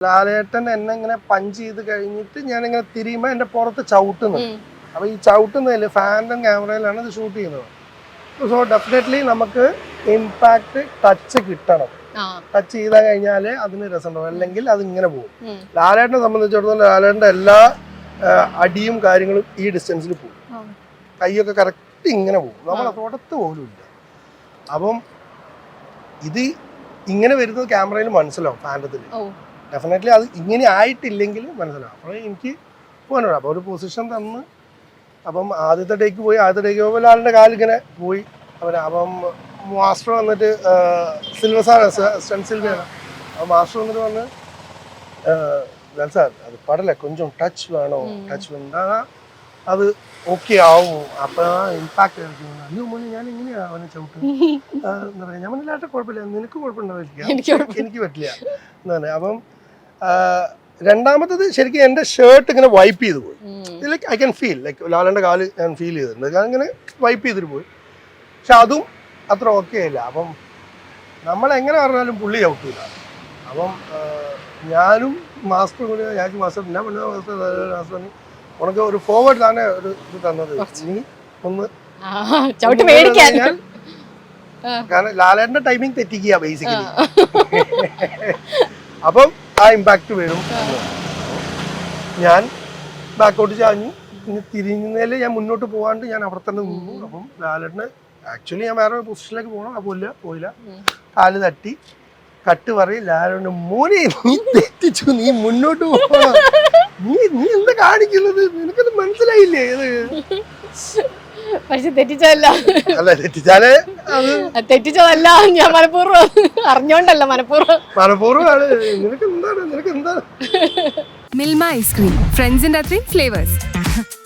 ലാലേട്ടൻ എന്നെ ഇങ്ങനെ പഞ്ച് ചെയ്ത് കഴിഞ്ഞിട്ട് ഞാൻ ഇങ്ങനെ തിരിയുമ്പോ എന്റെ പുറത്ത് ചവിട്ടുന്നു. അപ്പൊ ഈ ചവിട്ടുന്നതിൽ ഫാന്റും ക്യാമറയിലാണ് ഇത് ഷൂട്ട് ചെയ്യുന്നത്. സോ ഡെഫിനറ്റ്ലി നമുക്ക് ഇമ്പാക്ട് ടച്ച് കിട്ടണം. ടച്ച് ചെയ്ത കഴിഞ്ഞാൽ അതിന് രസമുണ്ടാവും അല്ലെങ്കിൽ അത് ഇങ്ങനെ പോകും. ലാലേട്ടനെ സംബന്ധിച്ചിടത്തോളം ലാലേട്ടന്റെ എല്ലാ അടിയും കാര്യങ്ങളും ഈ ഡിസ്റ്റൻസിൽ പോകും. കൈയൊക്കെ കറക്റ്റ് ഇങ്ങനെ പോകും. നമ്മൾ ആ. തൊടത്ത് പോലും ഇല്ല. അപ്പം ഇത് ഇങ്ങനെ വരുന്നത് ക്യാമറയിൽ മനസ്സിലാവും ഫാന്റത്തിൽ ഓ. ഡെഫിനറ്റ്ലി അത് ഇങ്ങനെ ആയിട്ടില്ലെങ്കിൽ മനസ്സിലാവും. അപ്പോൾ എനിക്ക് പോകാനുള്ള അപ്പോൾ ഒരു പൊസിഷൻ തന്ന് അപ്പം ആദ്യത്തെ ടേക്ക് പോയി. ആദ്യത്തെ ടേക്ക് പോയപ്പോൾ ലാലിന്റെ കാലിങ്ങനെ പോയി. അവൻ അപ്പം മാസ്റ്റർ വന്നിട്ട് സിൽവർ സാർ സ്റ്റൺ സിൽവയാണ് അപ്പം മാസ്റ്റർ വന്നിട്ട് വന്ന് ലാൽ സാർ അത് പടല കൊഞ്ചം ടച്ച് വേണോ. ടച്ച് വേണ്ട. അത് ഓക്കെ ആവും. അപ്പം ആ ഇമ്പാക്ട് അയ്യോ മോനെ ഞാൻ എങ്ങനെയാ അവനെ ചവിട്ട് എന്താ പറയുക ഞാൻ മനസ്സിലായിട്ട് കുഴപ്പമില്ല. നിനക്ക് കുഴപ്പമുണ്ടാവില്ല എനിക്ക് പറ്റില്ല. എന്നാണ്. അപ്പം രണ്ടാമത്തത് ശരിക്കും എന്റെ ഷർട്ട് ഇങ്ങനെ വൈപ്പ് ചെയ്ത് പോയി. Like I can feel like ലാലന്റെ കാൽ ഞാൻ ഫീൽ ചെയ്തിട്ടുണ്ട്. ഞാൻ ഇങ്ങനെ വൈപ്പ് ചെയ്തിട്ട് പോയി. പക്ഷെ അതും അത്ര ഓക്കെ അല്ല. അപ്പം നമ്മൾ എങ്ങനെ പറഞ്ഞാലും പുള്ളി ഔട്ടില്ല അപ്പം ഞാനും മാസ്റ്റർ കൂടി ഞാൻ മാസ്റ്റർ ഞാൻ പിന്നെ മാസ്റ്റർ മാസ്റ്റർ ഉണക്ക് ഒരു ഫോർവേഡ് തന്നെ ഒരു ഇത് തന്നത്. നീ ഒന്ന് കാരണം ലാലന്റെ ടൈമിംഗ് തെറ്റിക്കുക ബേസിക്കലി അപ്പം ആ ഇമ്പാക്ട് വരും. ഞാൻ ബാക്കോട്ട് ചാഞ്ഞു. പിന്നെ തിരിഞ്ഞതിൽ ഞാൻ മുന്നോട്ട് പോകാണ്ട് ഞാൻ അവിടെ തന്നെ നിന്നു. അപ്പം ലാലേട്ടന് ആക്ച്വലി ഞാൻ വേറെ പൊസിഷനിലേക്ക് പോകണം. അപ്പോൾ ഇല്ല പോയില്ല. കാൽ തട്ടി. കട്ട് പറയും ലാലേട്ടന് മോനെ നീ തെറ്റിച്ചു. നീ മുന്നോട്ട് പോകണം. നീ നീ എന്താ കാണിക്കുന്നത്? നിനക്കത് മനസ്സിലായില്ലേ? അത് പക്ഷെ തെറ്റിച്ചതല്ല. അല്ല തെറ്റിച്ചാലേ തെറ്റിച്ചതല്ല ഞാൻ മനഃപൂർവം അറിഞ്ഞോണ്ടല്ല മനഃപൂർവം. മനഃപൂർവമാണ്. നിനക്ക് എന്താണ് നിനക്ക് എന്താണ് മിൽമ ഐസ്ക്രീം ഫ്രണ്ട്സിന്റെ അത്രയും ഫ്ലേവേഴ്സ്